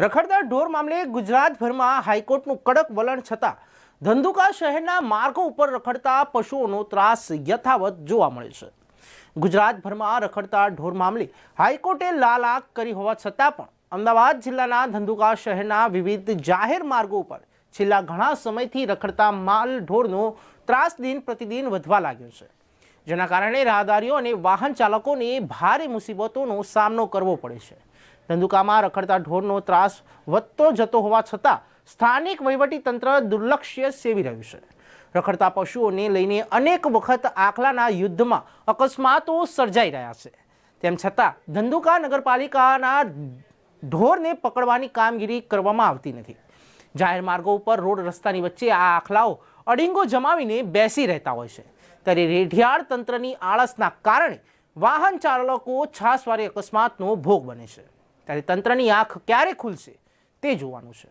રખડતા ઢોર મામલે ગુજરાતભરમાં હાઈકોર્ટનું કડક વલણ છતાં ધંધુકા શહેરના માર્ગો ઉપર રખડતા પશુઓનો ત્રાસ યથાવત જોવા મળે છે. ગુજરાતભરમાં રખડતા ઢોર મામલે હાઈકોર્ટે લાલ આંખ કરી હોવા છતાં પણ અમદાવાદ જિલ્લાના ધંધુકા શહેરના વિવિધ જાહેર માર્ગો ઉપર છેલ્લા ઘણા સમયથી રખડતા માલ ઢોરનો ત્રાસ દિન પ્રતિદિન વધવા લાગ્યો છે. જેના કારણે રાહદારીઓ અને વાહન ચાલકોને ભારે મુસીબતોનો સામનો કરવો પડે છે. ધંધુકામાં રખડતા ઢોરનો ત્રાસ વધતો જતો હોવા છતાં સ્થાનિક તંત્ર દુર્લક્ષ્ય સેવી રહ્યું છે. રખડતા પશુઓને લઈને અનેક વખત આખલાના યુદ્ધમાં અકસ્માતો સર્જાઈ રહ્યા છે. તેમ છતાં ધંધુકા નગરપાલિકાના ઢોરને પકડવાની કામગીરી કરવામાં આવતી નથી. જાહેર માર્ગો ઉપર રોડ રસ્તાની વચ્ચે આ આખલાઓ અડીંગો જમાવીને બેસી રહેતા હોય છે. ત્યારે રેઢિયાળ તંત્રની આળસના કારણે વાહન ચાલકો છાસવારી અકસ્માતનો ભોગ બને છે. ત્યારે તંત્રની આંખ ક્યારે ખુલશે તે જોવાનું છે.